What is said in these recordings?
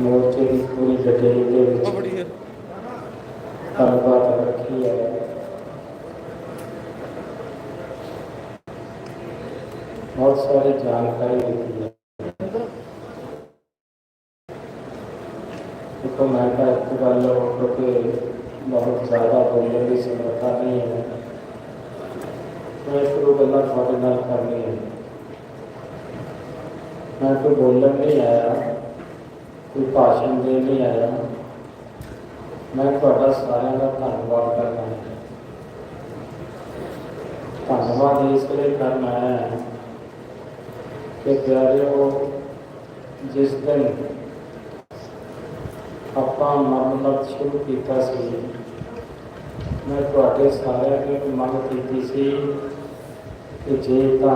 मोर्चे की पूरी जटिल के ਮੈਂ ਕੋਈ ਬੋਲਣ ਨਹੀਂ ਆਇਆ ਕੋਈ ਭਾਸ਼ਣ ਦੇਣ ਨਹੀਂ ਆਇਆ ਮੈਂ ਤੁਹਾਡਾ ਸਾਰਿਆਂ ਦਾ ਧੰਨਵਾਦ ਕਰਦਾ ਹਾਂ ਧੰਨਵਾਦ ਇਸ ਲਈ ਕਰਨਾ ਹੈ ਕਿ ਪਿਆਰਿਓ ਜਿਸ ਦਿਨ ਆਪਾਂ ਮਨਮਤ ਸ਼ੁਰੂ ਕੀਤਾ ਸੀ ਮੈਂ ਤੁਹਾਡੇ ਸਾਰਿਆਂ ਨੂੰ ਇੱਕ ਮੰਗ ਕੀਤੀ ਸੀ ਕਿ ਜੇ ਤਾਂ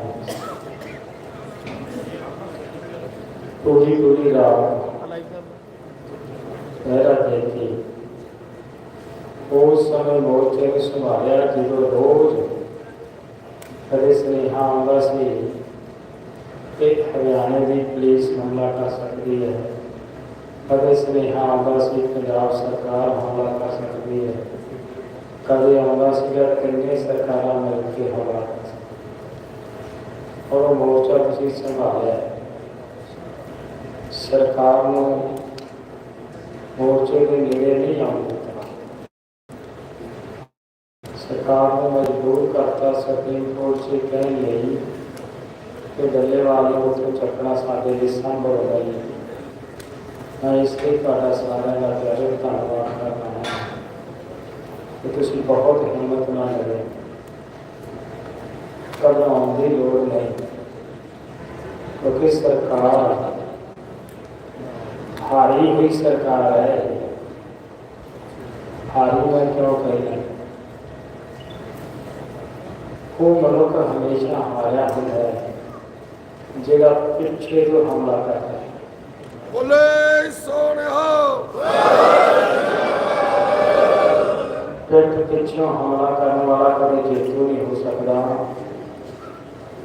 ਪੂਰੀ ਪੂਰੀ ਰਾਤ ਪਹਿਰਾ ਦੇ ਕੇ ਉਸ ਸਮੇਂ ਮੋਰਚੇ ਨੂੰ ਸੰਭਾਲਿਆ ਜਦੋਂ ਰੋਜ਼ ਕਦੇ ਸੁਨੇਹਾ ਆਉਂਦਾ ਸੀ ਕਿ ਹਰਿਆਣੇ ਦੀ ਪੁਲਿਸ ਹਮਲਾ ਕਰ ਸਕਦੀ ਹੈ। ਕਦੇ ਸੁਨੇਹਾ ਆਉਂਦਾ ਸੀ ਪੰਜਾਬ ਸਰਕਾਰ ਹਮਲਾ ਕਰ ਸਕਦੀ ਹੈ। ਕਦੇ ਆਉਂਦਾ ਸੀਗਾ ਕਿੰਨੇ ਸਰਕਾਰਾਂ ਮਿਲ ਕੇ ਹਮਲਾ ਕਰ ਸਕਦੀਆਂ ਔਰ ਉਹ ਮੋਰਚਾ ਤੁਸੀਂ ਸੰਭਾਲਿਆ। સરકારનો મોરચો કે મેળે નહીં આવતા सरकार को मजबूर करता, सुप्रीम कोर्ट से कह यही कि गले वाले को तो चकना साढ़े लिए संभव नहीं मैं इसके थोड़ा सारे का प्यारे धन्यवाद करना है। कि तुम बहुत हिम्मत ना लगे घबराने की लड़ नहीं। क्योंकि सरकार हारी हुई सरकार है? हारू मैं क्यों कही वो मनुख हमेशा हारा होता है। जेड़ा पिछे तो हमला करता है। बोले सोने पिट पिछों हमला करने वाला कभी जेतू नहीं हो सकता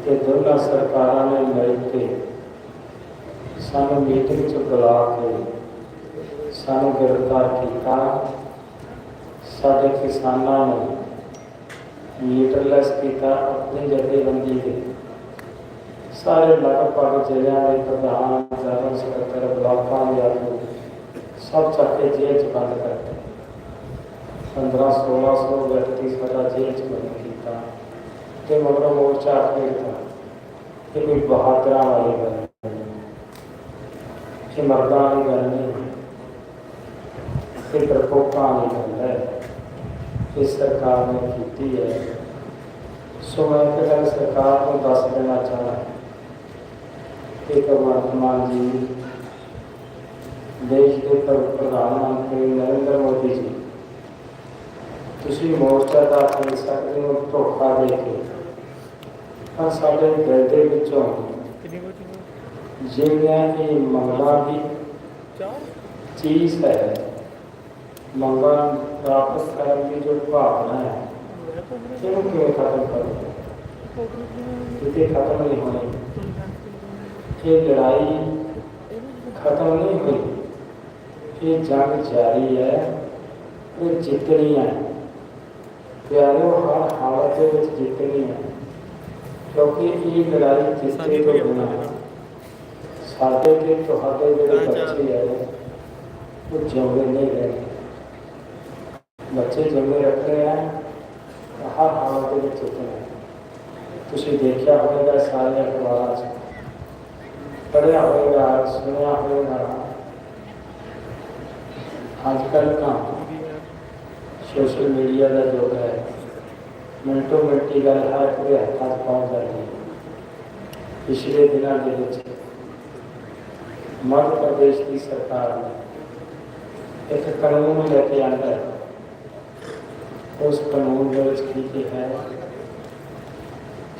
कि दोनों सरकार ने मिलकर ਸਾਨੂੰ ਮੀਟਿੰਗ ਚ ਬੁਲਾ ਕੇ ਸਾਨੂੰ ਗ੍ਰਿਫਤਾਰ ਕੀਤਾ। ਸਾਡੇ ਕਿਸਾਨਾਂ ਨੂੰ ਲੀਡਰਲੈਸ ਕੀਤਾ ਆਪਣੀ ਜਥੇਬੰਦੀ ਦੇ ਸਾਰੇ ਲਗਭਗ ਜ਼ਿਲ੍ਹਿਆਂ ਦੇ ਪ੍ਰਧਾਨ, ਜਨਰਲ ਸਕੱਤਰ, ਬਲਾਕਾਂ ਦੇ ਆਗੂ ਸਭ ਚੱਕੇ ਜੇਲ੍ਹ ਚ ਬੰਦ ਕਰਤੇ। 15 1600 ਵਿਅਕਤੀ ਸਾਡਾ ਜੇਲ੍ਹ ਚ ਬੰਦ ਕੀਤਾ ਤੇ ਮਗਰੋਂ ਮੋਰਚਾ ਫੇਰਤਾ ਇਹ ਕੋਈ ਬਹਾਦਰਾਂ ਵਾਲੀ ਗੱਲ ਨਹੀਂ ਕਿ ਮਰਦਾਂ ਵਾਲੀ ਗੱਲ ਨਹੀਂ ਇਹ ਪ੍ਰਕੋਪਾਂ ਵਾਲੀ ਗੱਲ ਹੈ ਇਹ ਸਰਕਾਰ ਨੇ ਕੀਤੀ ਹੈ ਸੋ ਮੈਂ ਇੱਕ ਗੱਲ ਸਰਕਾਰ ਨੂੰ ਦੱਸ ਦੇਣਾ ਚਾਹੁੰਦਾ ਕਿ ਭਗਵੰਤ ਮਾਨ ਜੀ ਦੇਸ਼ ਦੇ ਪ੍ਰ- ਪ੍ਰਧਾਨ ਮੰਤਰੀ ਨਰਿੰਦਰ ਮੋਦੀ ਜੀ ਤੁਸੀਂ ਮੋਰਚਾ ਦਾ ਕਰ ਸਕਦੇ ਹੋ ਧੋਖਾ ਦੇ ਕੇ ਪਰ ਸਾਡੇ ਦਿਲ ਦੇ ਵਿੱਚੋਂ ਕਿੰਨੀ ਵਾਰ ਚੁੱਕਾ ये महँगा चीज़ है। महँगा वापस करने की जो भावना है। क्यों क्यों खत्म करो खत्म नहीं होनी। ये लड़ाई खत्म नहीं हुई ये जंग जारी है ये जितनी है। प्यारे हर हालत जितनी है, क्योंकि ये लड़ाई जितने तो गुना है। ਸਾਡੇ ਤੇ ਤੁਹਾਡੇ ਜਿਹੜੇ ਬੱਚੇ ਹੈ ਉਹ ਜਿਉਂਦੇ ਨਹੀਂ ਰਹਿਣੇ ਬੱਚੇ ਜਿਉਂਦੇ ਰੱਖਣੇ ਆ ਤਾਂ ਹਰ ਹਾਲਤ ਦੇ ਵਿੱਚ ਜਿੱਤਣਾ ਹੈ। ਤੁਸੀਂ ਦੇਖਿਆ ਹੋਵੇਗਾ ਸਾਰੇ ਅਖਬਾਰਾਂ 'ਚ ਪੜ੍ਹਿਆ ਹੋਵੇਗਾ ਸੁਣਿਆ ਹੋਵੇਗਾ ਅੱਜ ਕੱਲ੍ਹ ਤਾਂ ਸੋਸ਼ਲ ਮੀਡੀਆ ਦਾ ਯੁੱਗ ਹੈ ਮਿੰਟੋ ਮਿੰਟੀ ਗੱਲ ਹਰ ਕੋਈ ਹੱਥਾਂ 'ਚ ਪਹੁੰਚ ਜਾਂਦੀ ਹੈ ਪਿਛਲੇ ਦਿਨਾਂ ਦੇ ਵਿੱਚ मध्य प्रदेश की सरकार ने एक कानून लेके आता है उस कानून लिखी है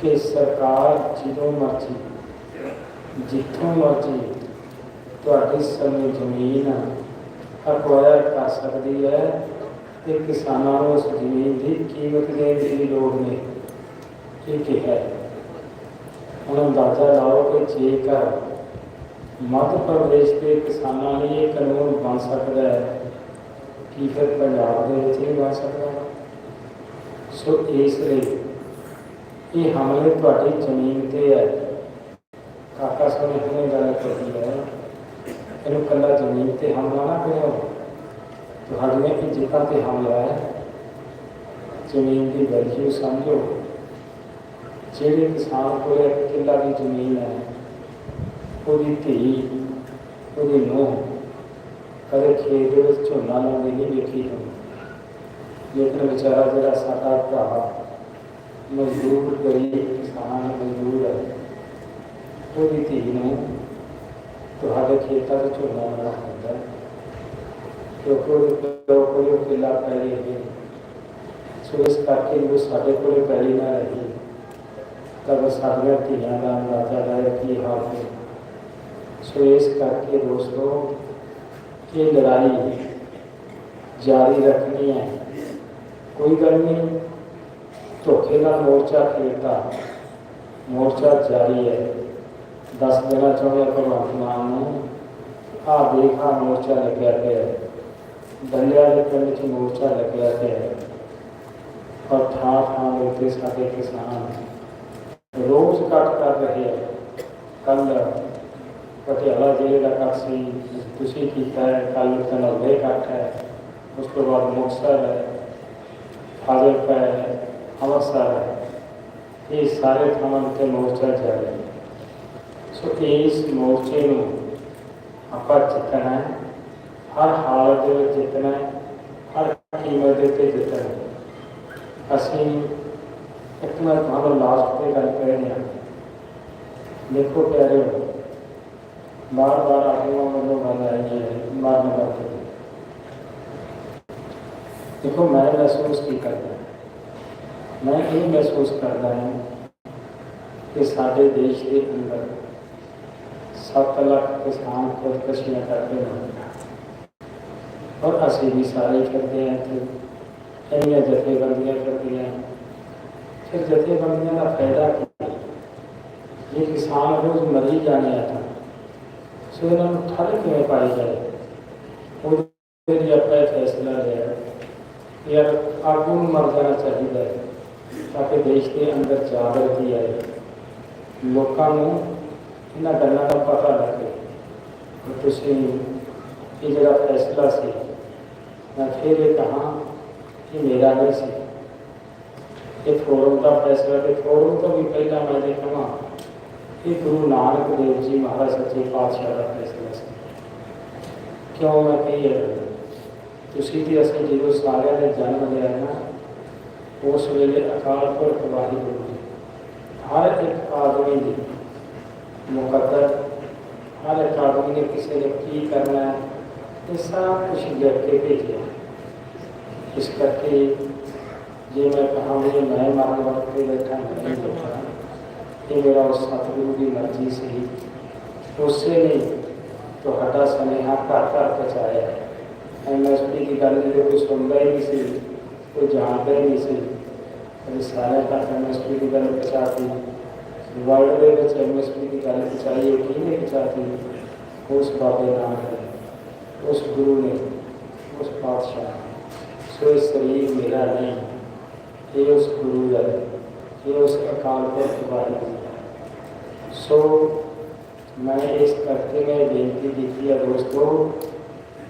कि सरकार जो मर्ज़ी, जितों मर्ज़ी थोड़ी समी ज़मीन अक्वायर कर सकती है तो किसानों उस ज़मीन की कीमत देने की लड़ नहीं ठीक है। हम अंदाज़ा लाओ कि जेकर ਮੱਧ ਪ੍ਰਦੇਸ਼ ਦੇ ਕਿਸਾਨਾਂ ਲਈ ਇਹ ਕਾਨੂੰਨ ਬਣ ਸਕਦਾ ਹੈ। ਕੀ ਫਿਰ ਪੰਜਾਬ ਦੇ ਵਿੱਚ ਨਹੀਂ ਬਣ ਸਕਦਾ ਸੋ ਇਸ ਲਈ ਇਹ ਹਮਲੇ ਤੁਹਾਡੀ ਜ਼ਮੀਨ ਤੇ ਹੈ। ਕਾਕਾ ਸੋਨੇ ਹੁਣੇ ਗੱਲ ਕਰੀ ਹੈ। ਇਹਨੂੰ ਕੱਲਾ ਜ਼ਮੀਨ ਤੇ ਹਮਲਾ ਨਾ ਕਰੋ ਤੁਹਾਡੀਆਂ ਇੱਜ਼ਤਾਂ ਤੇ ਹਮਲਾ ਹੈ। ਜ਼ਮੀਨ ਦੀ ਵੈਲਿਊ ਸਮਝੋ। ਜਿਹੜੇ ਕਿਸਾਨ ਕੋਲ ਕਿੱਲਾ ਦੀ ਜ਼ਮੀਨ ਹੈ ਉਹਦੀ ਧੀ ਉਹਦੀ ਨੂੰਹ ਕਦੇ ਖੇਤ ਦੇ ਵਿੱਚ ਝੋਨਾ ਲਾਉਂਦੀ ਨਹੀਂ ਵੇਖੀ ਹੁੰਦੀ ਲੇਕਿਨ ਵਿਚਾਰਾ ਜਿਹੜਾ ਸਾਡਾ ਭਰਾ ਮਜ਼ਦੂਰ ਗਰੀਬ ਕਿਸਾਨ ਮਜ਼ਦੂਰ ਹੈ ਉਹਦੀ ਧੀ ਨੂੰ ਤੁਹਾਡੇ ਖੇਤਾਂ ਵਿੱਚ ਝੋਨਾ ਲਾਉਣਾ ਹੁੰਦਾ ਹੈ ਕਿਉਂਕਿ ਉਹਦੇ ਪਿਓ ਕੋਲ ਉਹ ਕਿੱਲਾ ਪੈਲੀ ਹੈ ਸੋ ਇਸ ਕਰਕੇ ਉਹ ਸਾਡੇ ਕੋਲੇ ਪੈਲੀ ਨਾ ਰਹੀ ਤਦ ਸਾਡੀਆਂ ਧੀਆਂ ਦਾ ਅੰਦਾਜ਼ਾ ਲਾਇਆ ਕੀ ਹਾਲ ਹੈ सो इस करके दोस्तों, ये लड़ाई जारी रखनी है। कोई गल नहीं, धोखे तो मोर्चा खेलता, मोर्चा जारी है। दस देना चाहे भगवंत मान आ देखा, मोर्चा लग्या पे दलिया के पिंड मोर्चा लग्या पे और थां थां उत्ते साढ़े किसान रोज कट कर रहे हैं। कल ਪਟਿਆਲਾ ਜ਼ਿਲ੍ਹੇ ਦਾ ਕੱਟ ਸੀ ਤੁਸੀਂ ਕੀਤਾ ਹੈ ਕੱਲ ਤਨੌਲੇ ਕੱਟ ਹੈ ਉਸ ਤੋਂ ਬਾਅਦ ਮੁਕਤਸਰ ਹੈ ਫਾਜ਼ਿਲਕਾ ਹੈ ਅੰਮ੍ਰਿਤਸਰ ਹੈ ਇਹ ਸਾਰੇ ਥਾਵਾਂ ਤੇ ਮੋਰਚਾ ਜਾਰੀ ਹੈ ਸੋ ਇਸ ਮੋਰਚੇ ਨੂੰ ਆਪਾਂ ਜਿੱਤਣਾ ਹੈ ਹਰ ਹਾਲਤ ਦੇ ਵਿੱਚ ਜਿੱਤਣਾ ਹੈ ਹਰ ਕੀਮਤ ਦੇ ਉੱਤੇ ਜਿੱਤਣਾ ਹੈ ਅਸੀਂ ਇੱਕ ਮੈਂ ਤੁਹਾਨੂੰ ਲਾਸਟ ਤੇ ਗੱਲ ਕਰ ਰਿਹਾ ਦੇਖੋ ਪਿਆਰੇ बार बार आप लोगों को लोग है ये बार बार देखो, मैं महसूस की करता मैं ये महसूस करता हूँ कि साढ़े देश के अंदर सत्त लाख किसान खुदकशियाँ करते हैं। और असं भी सारे करते हैं तो इन जथेबंदियाँ करती हैं। फिर जथेबंदियों का फ़ायदा क्या ये किसान रोज मरी जाने आता सुनम ठाने की में पाई जाए उधर ये अपना फैसला है। या आगू मर जाना चाहिए ताकि देश के अंदर जागृति आए। लोगों ने इन्होंने गलों का पता लगे। तो ये फैसला से मैं फिर ये कहा कि मेरा नहीं से। फोरम का फैसला तो फोरम तो भी पहला मैं देखा ਤੋਂ ਵੀ ਪਹਿਲਾਂ ਮੈਂ ਇਹ ਕਹਾਂ ਇਹ ਗੁਰੂ ਨਾਨਕ ਦੇਵ ਜੀ ਮਹਾਰਾਜ ਸੱਚੇ ਪਾਤਸ਼ਾਹ ਦਾ ਫੈਸਲਾ ਸੀ ਕਿਉਂ ਮੈਂ ਕਹੀ ਹੈ ਤੁਸੀਂ ਵੀ ਅਸੀਂ ਜਦੋਂ ਸਾਰਿਆਂ ਨੇ ਜਨਮ ਲਿਆ ਨਾ ਉਸ ਵੇਲੇ ਅਕਾਲ ਪੁਰਖ ਵਾਹਿਗੁਰੂ ਜੀ ਹਰ ਇੱਕ ਆਦਮੀ ਦੀ ਮੁਕੱਦਰ ਹਰ ਇੱਕ ਆਦਮੀ ਨੇ ਕਿਸੇ ਨੇ ਕੀ ਕਰਨਾ ਹੈ ਇਹ ਸਭ ਕੁਝ ਲਿਖ ਕੇ ਭੇਜਿਆ ਇਸ ਕਰਕੇ ਜੇ ਮੈਂ ਕਹਾਂ ਵੀ ਮੈਂ ਮਰਨ ਵਕਤ ਤੇ ਬੈਠਾ ਨਹੀਂ ਬੈਠਾ ਇਹ ਮੇਰਾ ਉਸ ਸਤਿਗੁਰੂ ਦੀ ਮਰਜ਼ੀ ਸੀ ਉਸੇ ਨੇ ਤੁਹਾਡਾ ਸੁਨੇਹਾ ਘਰ ਘਰ ਪਹੁੰਚਾਇਆ ਹੈ ਐਮਐਸਪੀ ਦੀ ਗੱਲ ਜਦੋਂ ਕੋਈ ਸੁਣਦਾ ਹੀ ਨਹੀਂ ਸੀ ਕੋਈ ਜਾਣਦਾ ਹੀ ਨਹੀਂ ਸੀ ਅਰੇ ਸਾਰੇ ਤੱਕ ਐਮਐਸਪੀ ਦੀ ਗੱਲ ਪਹੁੰਚਾਤੀ ਵਰਲਡ ਦੇ ਵਿੱਚ ਐਮਐਸਪੀ ਦੀ ਗੱਲ ਪਹੁੰਚਾਈ ਹੈ ਕਿਹਨੇ ਪਹੁੰਚਾਤੀ ਉਸ ਬਾਬੇ ਨਾਨਕ ਨੇ ਉਸ ਗੁਰੂ ਨੇ ਉਸ ਪਾਤਸ਼ਾਹ ਨੇ। ਸੋ ਇਹ ਸਰੀਰ ਮੇਰਾ ਨਹੀਂ ਇਹ ਉਸ ਗੁਰੂ ਦਾ ਹੈ ये उस अकाल पर दोबारा सो मैं इस करते में बेनती की थी दोस्तों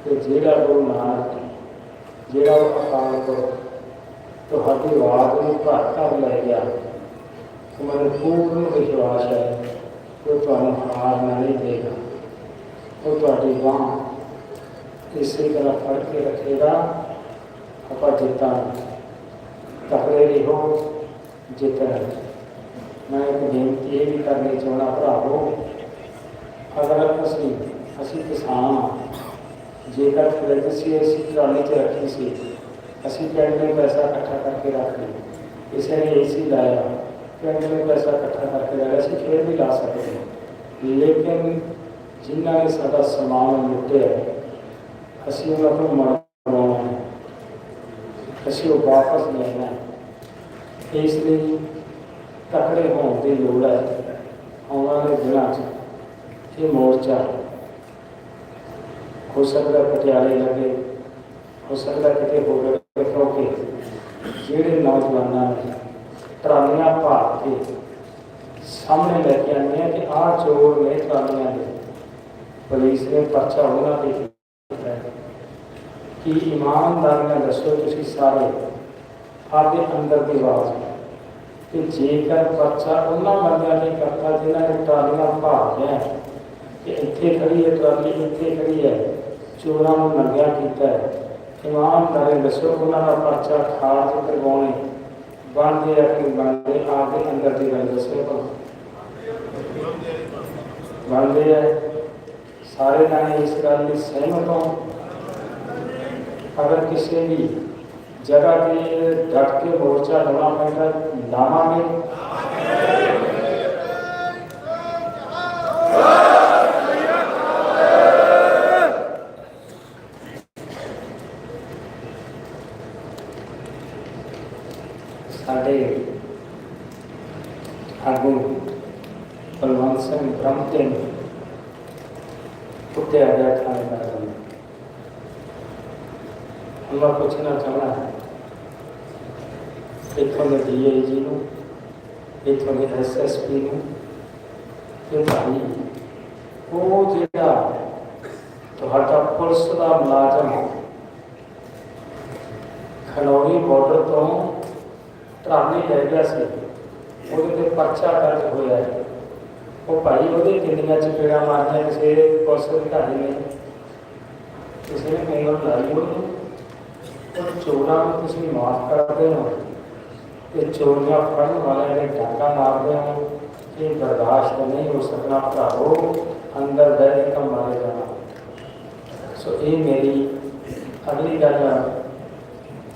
कि जोड़ा गुरु नानक जो अकाल को तो हर वाद में घर घर लै गया। तो मैं पूर्ण विश्वास है कि तुम हार ना नहीं देगा। वो थोड़ी बह इसी तरह फट के रखेगा, आप जीता तकड़े रहो। ਰਹੋ ਜਿੱਤਣਾ ਮੈਂ ਇੱਕ ਬੇਨਤੀ ਇਹ ਵੀ ਕਰਨੀ ਚਾਹੁੰਦਾ ਭਰਾਵੋ ਅਗਰ ਅਸੀਂ ਅਸੀਂ ਕਿਸਾਨ ਹਾਂ ਜੇਕਰ ਫਿਰ ਅਸੀਂ ਅਸੀਂ ਟਰਾਲੀ 'ਚ ਰੱਖੀ ਸੀ ਅਸੀਂ ਪਿੰਡ ਨੇ ਪੈਸਾ ਇਕੱਠਾ ਕਰਕੇ ਰੱਖ ਲਿਆ ਕਿਸੇ ਨੇ ਏਸੀ ਲਾਇਆ ਪਿੰਡ ਨੇ ਪੈਸਾ ਇਕੱਠਾ ਕਰਕੇ ਲਾਇਆ ਅਸੀਂ ਫਿਰ ਵੀ ਲਾ ਸਕਦੇ ਹਾਂ ਲੇਕਿਨ ਜਿਨ੍ਹਾਂ ਨੇ ਸਾਡਾ ਸਮਾਨ ਲੁੱਟਿਆ ਅਸੀਂ ਉਹਨਾਂ ਨੂੰ ਮਰਵਾਉਣਾ ਹੈ ਅਸੀਂ ਉਹ ਵਾਪਸ ਲੈਣਾ ਹੈ ਇਸ ਲਈ ਤਕੜੇ ਹੋਣ ਦੀ ਲੋੜ ਹੈ। ਆਉਣ ਵਾਲੇ ਦਿਨਾਂ 'ਚ ਇਹ ਮੋਰਚਾ ਹੋ ਸਕਦਾ ਪਟਿਆਲੇ ਲੱਗੇ, ਹੋ ਸਕਦਾ ਕਿਤੇ ਹੋਰ ਲੱਗੇ, ਕਿਉਂਕਿ ਜਿਹੜੇ ਨੌਜਵਾਨਾਂ ਨੇ ਟਰਾਲੀਆਂ ਭਰ ਕੇ ਸਾਹਮਣੇ ਲੈ ਕੇ ਆਉਂਦੇ ਆ ਕਿ ਆਹ ਚੋਰ ਨੇ ਟਰਾਲੀਆਂ ਦੇ ਪੁਲਿਸ ਨੇ ਪਰਚਾ ਉਹਨਾਂ ਤੇ ਕੀਤਾ ਕਿ ਇਮਾਨਦਾਰੀ ਨਾਲ ਦੱਸੋ ਤੁਸੀਂ ਸਾਰੇ? ਆਪਦੇ ਅੰਦਰ ਦੀ ਆਵਾਜ਼ ਕਿ ਜੇਕਰ ਪਰਚਾ ਉਹਨਾਂ ਬੰਦਿਆਂ ਨੇ ਕਰਤਾ ਜਿਨ੍ਹਾਂ ਨੇ ਟਰਾਲੀਆਂ ਭਰ ਲਿਆ ਕਿ ਇੱਥੇ ਖੜੀ ਹੈ ਟਰਾਲੀ ਇੱਥੇ ਖੜੀ ਹੈ ਚੋਰਾਂ ਨੂੰ ਨੰਗਿਆ ਕੀਤਾ ਹੈ ਇਮਾਨਦਾਰੀ ਦੱਸੋ ਉਹਨਾਂ ਦਾ ਪਰਚਾ ਖਾਰਜ ਕਰਵਾਉਣੇ ਬਣਦੇ ਆ ਕਿ ਬਣਦੇ ਆਪਦੇ ਅੰਦਰ ਦੀ ਗੱਲ ਦੱਸੋ ਭਲਾ। ਬਣਦੇ ਆ ਸਾਰੇ ਜਾਣੇ ਇਸ ਗੱਲ ਲਈ ਸਹਿਮਤ ਹੋ ਅਗਰ ਕਿਸੇ ਵੀ जगह के डट के मोर्चा लड़ा बैठा दामा में ਪੁਲਿਸ ਦਾ ਮੁਲਾਜ਼ਮ ਖਨੌਰੀ ਬਾਰਡਰ ਤੋਂ ਟਰਾਲੀ ਲੈ ਗਿਆ ਸੀ। ਉਹਦੇ ਤੇ ਪਰਚਾ ਦਰਜ ਹੋਇਆ ਹੈ। ਉਹ ਭਾਈ ਉਹਦੇ ਕਿੰਨੀਆਂ ਚਪੇੜਾਂ ਮਾਰੀਆਂ, ਕਿਸੇ ਪੁਲਿਸ ਅਧਿਕਾਰੀ ਨੇ, ਕਿਸੇ ਨੇ ਉਂਗਲ ਲਾਈ ਉਹ ਚੋਰਾਂ ਨੂੰ ਤੁਸੀਂ ਮਾਫ ਕਰਦੇ ਹੋ ਤੇ ਚੋਰੀਆਂ ਫੜਨ ਵਾਲਿਆਂ ਨੇ ਡਾਕਾ ਮਾਰਦੇ ਹੋ ਇਹ ਬਰਦਾਸ਼ਤ ਨਹੀਂ ਹੋ ਸਕਣਾ, ਭਰਾਵੋ। ਅੰਦਰ ਬਹਿ ਸੋ ਇਹ ਮੇਰੀ ਅਗਲੀ ਗੱਲ ਆ,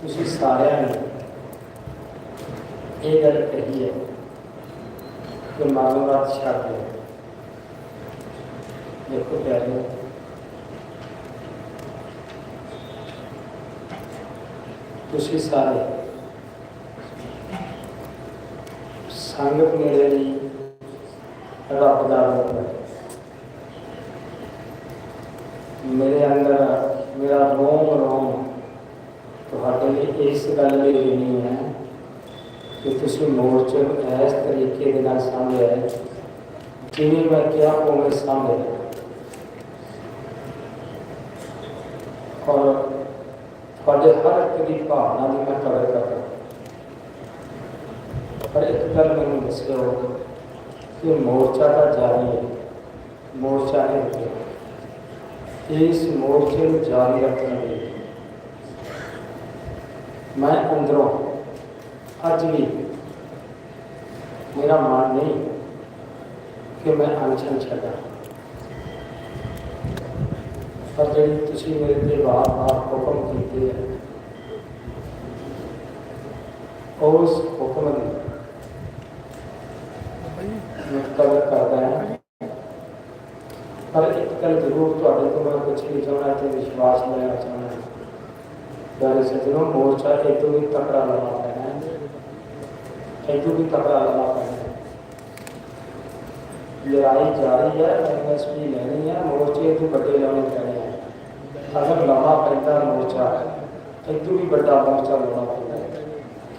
ਤੁਸੀਂ ਸਾਰਿਆਂ ਨੇ ਇਹ ਗੱਲ ਕਹੀ ਹੈ ਕਿ ਮਾਲੂਮਾਤ ਛੱਡ ਦਿਓ ਦੇਖੋ ਪਿਆਰਿਓ ਤੁਸੀਂ ਸਾਰੇ ਸੰਗਤ ਮੇਰੇ ਲਈ ਰੱਬ ਦਾ ਰੂਪ ਹੈ ਮੇਰੇ ਅੰਦਰ ਮੇਰਾ ਰੋਮ ਰੋਮ ਤੁਹਾਡੇ ਲਈ ਇਸ ਗੱਲ ਲਈ ਨਹੀਂ ਹੈ ਕਿ ਤੁਸੀਂ ਮੋਰਚੇ ਨੂੰ ਇਸ ਤਰੀਕੇ ਦੇ ਨਾਲ ਸਾਂਭਿਆ ਹੈ ਜਿਵੇਂ ਮੈਂ ਕਿਹਾ ਉਵੇਂ ਸਾਂਭਿਆ ਔਰ ਤੁਹਾਡੇ ਹਰ ਇੱਕ ਦੀ ਭਾਵਨਾ ਦੀ ਮੈਂ ਕਦਰ ਕਰਦਾ ਪਰ ਇੱਕ ਗੱਲ ਮੈਨੂੰ ਦੱਸਿਓ ਕਿ ਮੋਰਚਾ ਤਾਂ ਜਾਰੀ ਹੈ ਮੋਰਚਾ ਨਹੀਂ ਰੁਕਿਆ इस मोर्चे में जारी रखना चाहिए मैं अंदरों अज भी मेरा मान नहीं कि मैं अनशन छा पर जी तुम मेरे से बार बार हुक्म किए उस हुक्म की पर कुछ भी जो थे विश्वास में अचानक प्यारे सज्जनों मोर्चा हेतु भी तकड़ा लगा पाए हेतु भी तकड़ा लगा पाए लड़ाई जा रही है, एमएसपी एस पी लेनी है, मोर्चे हेतु बड़े लाने पैने हैं अगर लंबा पैदा मोर्चा है हेतु भी बड़ा मोर्चा लाना है।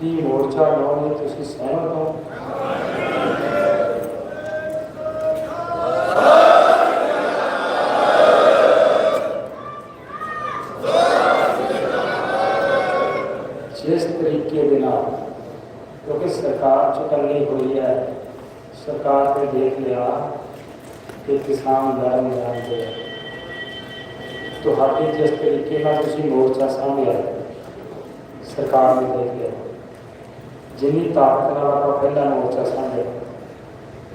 कि मोर्चा लाने तुम तो सहमत हो। ਕਿ ਕਿਸਾਨ ਲੜਨ ਜਾਂਦੇ ਆ ਤੁਹਾਡੇ ਜਿਸ ਤਰੀਕੇ ਨਾਲ ਤੁਸੀਂ ਮੋਰਚਾ ਸਾਂਭਿਆ ਸਰਕਾਰ ਨੇ ਦੇਖ ਲਿਆ ਜਿੰਨੀ ਤਾਕਤ ਨਾਲ ਆਪਾਂ ਪਹਿਲਾਂ ਮੋਰਚਾ ਸਾਂਭਿਆ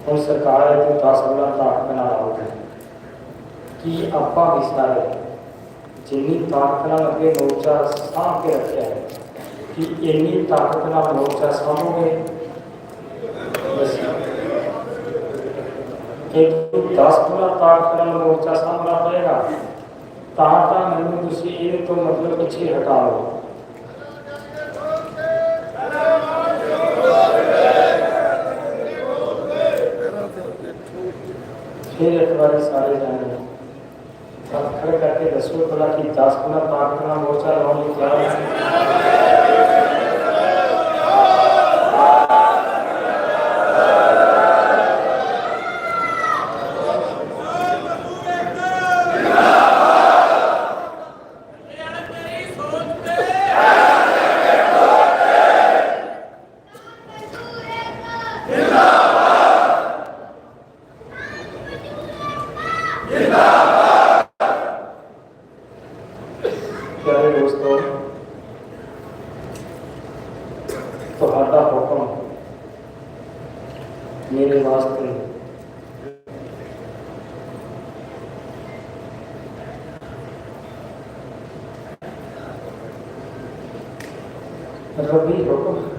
ਹੁਣ ਸਰਕਾਰ ਇਹ ਤੋਂ 10 ਗੁਣਾ ਤਾਕਤ ਨਾਲ ਆਉਗੀ ਕਿ ਆਪਾਂ ਵੀ ਸਾਰੇ ਜਿੰਨੀ ਤਾਕਤ ਨਾਲ ਅੱਗੇ ਮੋਰਚਾ ਸਾਂਭ ਕੇ ਰੱਖਿਆ ਹੈ ਕਿ ਇੰਨੀ ਤਾਕਤ ਨਾਲ ਮੋਰਚਾ ਸਾਂਭੋਗੇ हेतु दस पूरा तार करन मोर्चा सामना पड़ेगा ताहा ता मैंने तुसी ये तो मतलब पीछे तो मतलब हटा लो फिर एक बार सारे जाने। खड़ करके दसों कला की दास पुनः तार करना मोर्चा लाने क्या Tá Robi logo.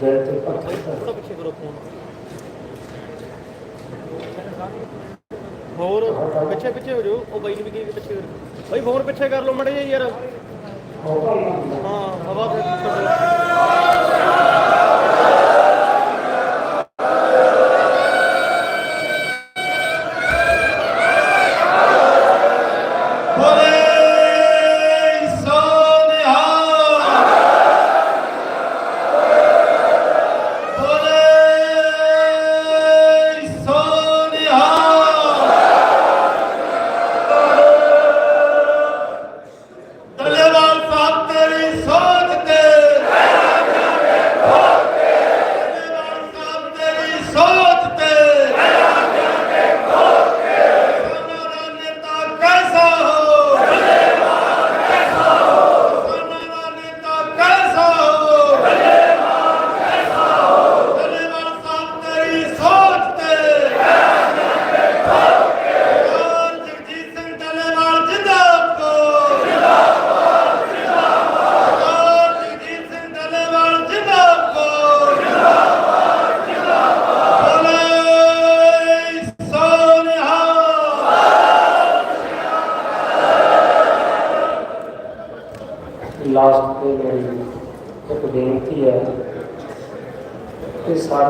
ਦਿਲ ਤੇ ਫੋਨ ਹੋਰ ਪਿੱਛੇ ਪਿੱਛੇ ਹੋ ਜਾਓ ਉਹ ਬਾਈ ਨੂੰ ਵੀ ਕੀ ਪਿੱਛੇ ਕਰੋ ਬਾਈ ਫੋਨ ਪਿੱਛੇ ਕਰ ਲਓ ਮੜੇ ਯਾਰ ਹਾਂ ਹਵਾ ਤੇ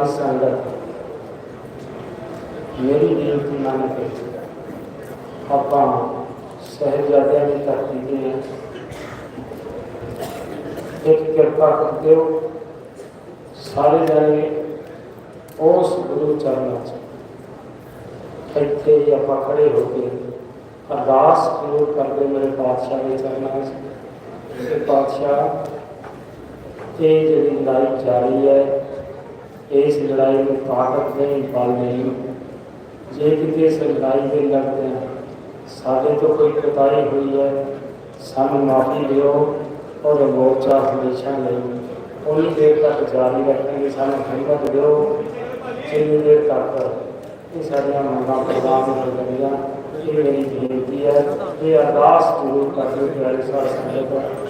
ਕਿ ਸੰਗਤ ਮੇਰੀ ਬੇਨਤੀ ਮੰਨ ਕੇ ਆਪਾਂ ਸਹਿਜਾਦਿਆਂ ਦੀ ਧਰਤੀ ਤੇ ਇੱਕ ਕਿਰਪਾ ਕਰਦੇ ਦਿਓ ਸਾਰੇ ਜਣੇ ਉਸ ਗੁਰੂ ਚਰਨਾਂ 'ਚ ਇੱਥੇ ਹੀ ਆਪਾਂ ਖੜੇ ਹੋ ਕੇ ਅਰਦਾਸ ਜ਼ਰੂਰ ਕਰਦੇ ਮੇਰੇ ਪਾਤਸ਼ਾਹ ਦੇ ਚਰਨਾਂ 'ਚ ਕਿ ਪਾਤਸ਼ਾਹ, ਇਹ ਜਿਹੜੀ ਲਾਈਫ ਜਾਰੀ ਹੈ ਇਸ ਲੜਾਈ ਨੂੰ ਤਾਕਤ ਨਹੀਂ ਬਲ ਨਹੀਂ ਜੇ ਕਿਤੇ ਇਸ ਲੜਾਈ ਦੇ ਲੜਦੇ ਹਾਂ, ਸਾਡੇ ਤੋਂ ਕੋਈ ਕਤਾਈ ਹੋਈ ਹੈ ਸਾਨੂੰ ਮਾਫੀ ਦਿਓ ਔਰ ਇਹ ਮੋਰਚਾ ਹਮੇਸ਼ਾ ਲਈ ਉਨੀ ਦੇਰ ਤੱਕ ਜਾਰੀ ਰੱਖਾਂਗੇ ਸਾਨੂੰ ਹਿੰਮਤ ਦਿਓ ਜਿੰਨੀ ਦੇਰ ਤੱਕ ਇਹ ਸਾਡੀਆਂ ਮੰਗਾਂ ਪ੍ਰਦਾਨ ਹੋ ਜਾਂਦੀਆਂ ਇਹ ਮੇਰੀ ਬੇਨਤੀ ਹੈ ਇਹ ਅਰਦਾਸ ਜ਼ਰੂਰ ਕਰਦੇ ਪਿਆਰੇ ਸਾਧ ਸੰਗਤ